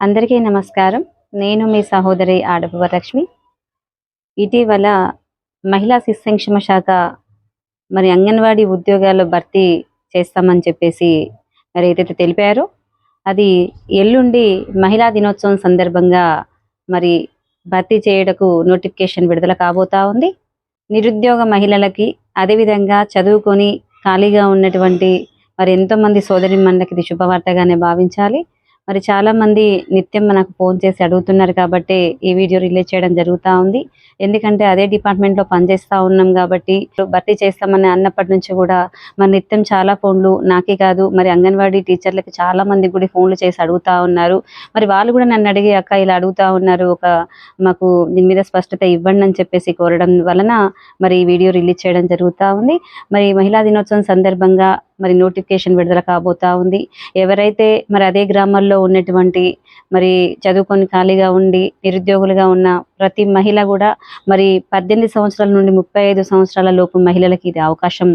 అందరికీ నమస్కారం. నేను మీ సహోదరి ఆడపు వరలక్ష్మి ఇటీవల మహిళా శిశు సంక్షేమ శాఖ మరి అంగన్వాడీ ఉద్యోగాలు భర్తీ చేస్తామని చెప్పేసి మరి ఏదైతే తెలిపారో అది ఎల్లుండి మహిళా దినోత్సవం సందర్భంగా మరి భర్తీ చేయడకు నోటిఫికేషన్ విడుదల కాబోతా ఉంది. నిరుద్యోగ మహిళలకి అదేవిధంగా చదువుకొని ఖాళీగా ఉన్నటువంటి మరి ఎంతో మంది సోదరి ఇది శుభవార్తగానే భావించాలి. మరి చాలా మంది నిత్యం మనకు ఫోన్ చేసి అడుగుతున్నారు కాబట్టి ఈ వీడియో రిలీజ్ చేయడం జరుగుతూ ఉంది. ఎందుకంటే అదే డిపార్ట్మెంట్లో ఉన్నాం కాబట్టి భర్తీ చేస్తామని అన్నప్పటి నుంచి కూడా మరి నిత్యం చాలా ఫోన్లు నాకే కాదు మరి అంగన్వాడీ టీచర్లకు చాలా మంది కూడా ఫోన్లు చేసి అడుగుతా ఉన్నారు. మరి వాళ్ళు కూడా నన్ను అడిగి అక్క ఇలా అడుగుతా ఉన్నారు ఒక మాకు దీని మీద స్పష్టత ఇవ్వండి అని చెప్పేసి కోరడం వలన మరి ఈ వీడియో రిలీజ్ చేయడం జరుగుతూ ఉంది. మరి మహిళా దినోత్సవం సందర్భంగా మరి నోటిఫికేషన్ విడుదల కాబోతా ఉంది. ఎవరైతే మరి అదే గ్రామాల్లో ఉన్నటువంటి మరి చదువుకొని ఖాళీగా ఉండి నిరుద్యోగులుగా ఉన్న ప్రతి మహిళ కూడా మరి పద్దెనిమిది సంవత్సరాల నుండి ముప్పై ఐదు సంవత్సరాల లోపు మహిళలకి ఇది అవకాశం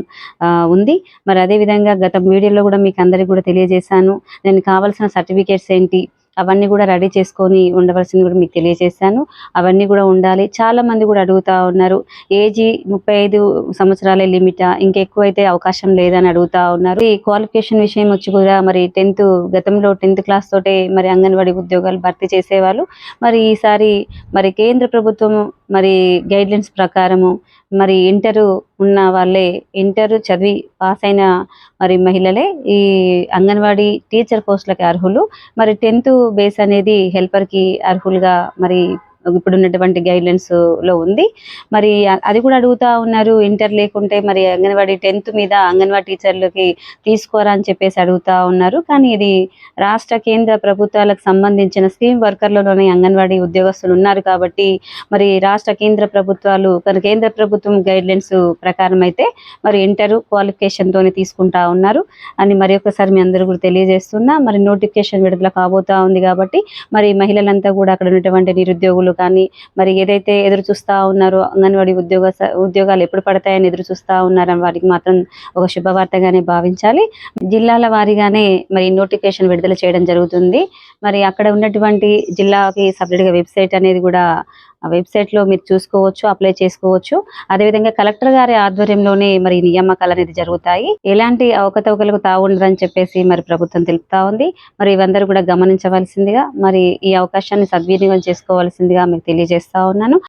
ఉంది. మరి అదేవిధంగా గత వీడియోలో కూడా మీకు అందరికి కూడా తెలియజేశాను. నేను కావాల్సిన సర్టిఫికేట్స్ ఏంటి? అవన్నీ కూడా రెడీ చేసుకొని ఉండవలసింది కూడా మీకు తెలియజేశాను. అవన్నీ కూడా ఉండాలి. చాలా మంది కూడా అడుగుతా ఉన్నారు ఏజీ ముప్పై ఐదు సంవత్సరాలే లిమిటా ఇంకెక్కువ అయితే అవకాశం లేదని అడుగుతా ఉన్నారు. ఈ క్వాలిఫికేషన్ విషయం వచ్చి కూడా మరి టెన్త్ గతంలో టెన్త్ క్లాస్ తోటే మరి అంగన్వాడీ ఉద్యోగాలు భర్తీ చేసేవాళ్ళు. మరి ఈసారి మరి కేంద్ర ప్రభుత్వం మరి గైడ్లైన్స్ ప్రకారము మరి ఇంటరు ఉన్న వాళ్ళే ఇంటర్ చదివి పాస్ అయిన మరి మహిళలే ఈ అంగన్వాడీ టీచర్ పోస్టులకి అర్హులు. మరి టెన్త్ బేస్ అనేది హెల్పర్కి అర్హులుగా మరి ఇప్పుడు ఉన్నటువంటి గైడ్లైన్స్లో ఉంది. మరి అది కూడా అడుగుతా ఉన్నారు ఇంటర్ లేకుంటే మరి అంగన్వాడీ టెన్త్ మీద అంగన్వాడీ టీచర్లకి తీసుకోరా అని చెప్పేసి అడుగుతా ఉన్నారు. కానీ ఇది రాష్ట్ర కేంద్ర ప్రభుత్వాలకు సంబంధించిన స్కీమ్ వర్కర్లలోనే అంగన్వాడీ ఉద్యోగస్తులు ఉన్నారు కాబట్టి మరి రాష్ట్ర కేంద్ర ప్రభుత్వాలు కేంద్ర ప్రభుత్వం గైడ్లైన్స్ ప్రకారం అయితే మరి ఇంటర్ క్వాలిఫికేషన్ తోనే తీసుకుంటా ఉన్నారు. అని మరి ఒకసారి మీ అందరూ కూడా తెలియజేస్తున్నా మరి నోటిఫికేషన్ విడుదల కాబోతా ఉంది కాబట్టి మరి మహిళలంతా కూడా అక్కడ ఉన్నటువంటి నిరుద్యోగులు కానీ మరి ఏదైతే ఎదురు చూస్తూ ఉన్నారో అంగన్వాడీ ఉద్యోగ ఉద్యోగాలు ఎప్పుడు పడతాయని ఎదురు చూస్తూ ఉన్నారని వారికి మాత్రం ఒక శుభవార్తగానే భావించాలి. జిల్లాల వారీగానే మరి నోటిఫికేషన్ విడుదల చేయడం జరుగుతుంది. మరి అక్కడ ఉన్నటువంటి జిల్లాకి సపరేట్గా వెబ్సైట్ అనేది కూడా వెబ్సైట్లో మీరు చూసుకోవచ్చు అప్లై చేసుకోవచ్చు. అదేవిధంగా కలెక్టర్ గారి ఆధ్వర్యంలోనే మరి నియామకాలు అనేది జరుగుతాయి. ఎలాంటి అవకతవకలకు తాగుండదని చెప్పేసి మరి ప్రభుత్వం తెలుపుతా ఉంది. మరి ఇవందరూ కూడా గమనించవలసిందిగా మరి ఈ అవకాశాన్ని సద్వినియోగం చేసుకోవాల్సిందిగా మీకు తెలియజేస్తా ఉన్నాను.